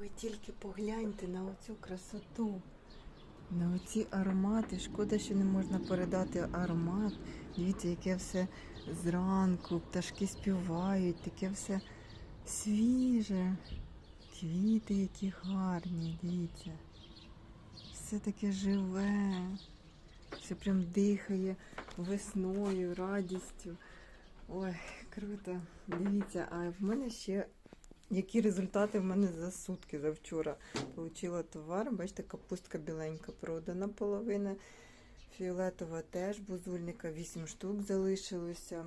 Ви тільки погляньте на оцю красоту, на оці аромати. Шкода, що не можна передати аромат. Дивіться, яке все зранку, пташки співають, таке все свіже. Квіти, які гарні, дивіться. Все таке живе. Все прям дихає весною, радістю. Ой, круто. Дивіться, а в мене ще які результати в мене за сутки за вчора Получила товар. Бачите, капустка біленька продана половина. Фіолетова теж бузульника, 8 штук залишилося.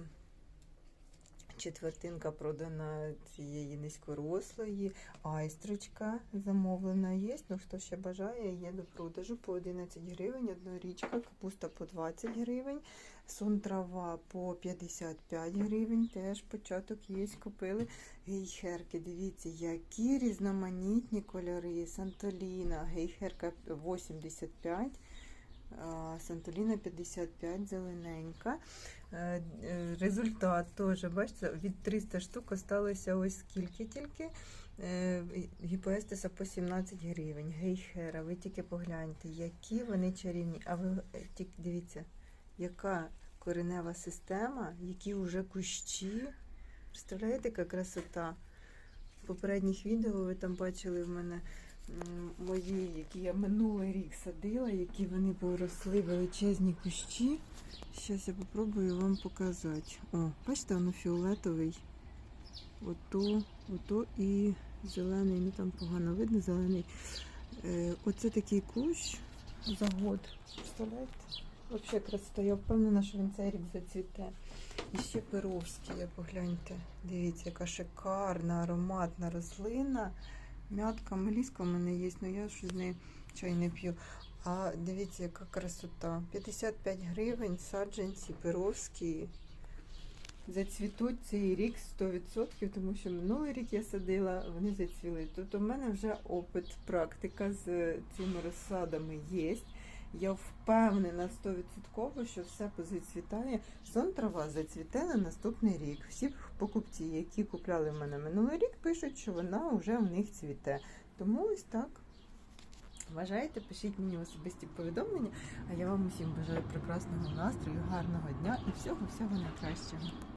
Четвертинка продана цієї низькорослої, айстрочка замовлена є. Ну, хто ще бажає, є до продажу по 11 гривень, однорічка, капуста по 20 гривень, сон трава по 55 гривень, теж початок є, купили. Гейхерки, дивіться, які різноманітні кольори. Сантоліна, гейхерка 85. а, Сантоліна 55, зелененька. Е, е, Результат теж, бачите, від 300 штук осталося ось скільки тільки. Е, Гіпоестеса по 17 гривень. Гейхера, ви тільки погляньте, які вони чарівні. А ви тільки дивіться, яка коренева система, які вже кущі. Представляєте, яка красота? В попередніх відео ви там бачили в мене мої, які я минулий рік садила, які вони поросли величезні кущі. Зараз я попробую вам показати. О, бачите, воно фіолетовий. Ото, ото і зелений, ну там погано видно зелений. Е, оце такий кущ за год. Представляєте? Взагалі красота. Я впевнена, що він цей рік зацвіте. І ще перовський, я погляньте. Дивіться, яка шикарна, ароматна рослина. М'ятка, меліска в мене є, але я щось з нею чай не п'ю. А дивіться, яка красота. 55 гривень, саджанці, перовські. Зацвітуть цей рік 100%, тому що минулий рік я садила, вони зацвіли. Тобто в мене вже опит, практика з цими розсадами є. Я впевнена 100%, що все позацвітає. Сон трава зацвіте на наступний рік. Всі покупці, які купляли в мене минулий рік, пишуть, що вона вже в них цвіте. Тому ось так. Бажаєте, пишіть мені особисті повідомлення, а я вам усім бажаю прекрасного настрою, гарного дня і всього-всього найкращого.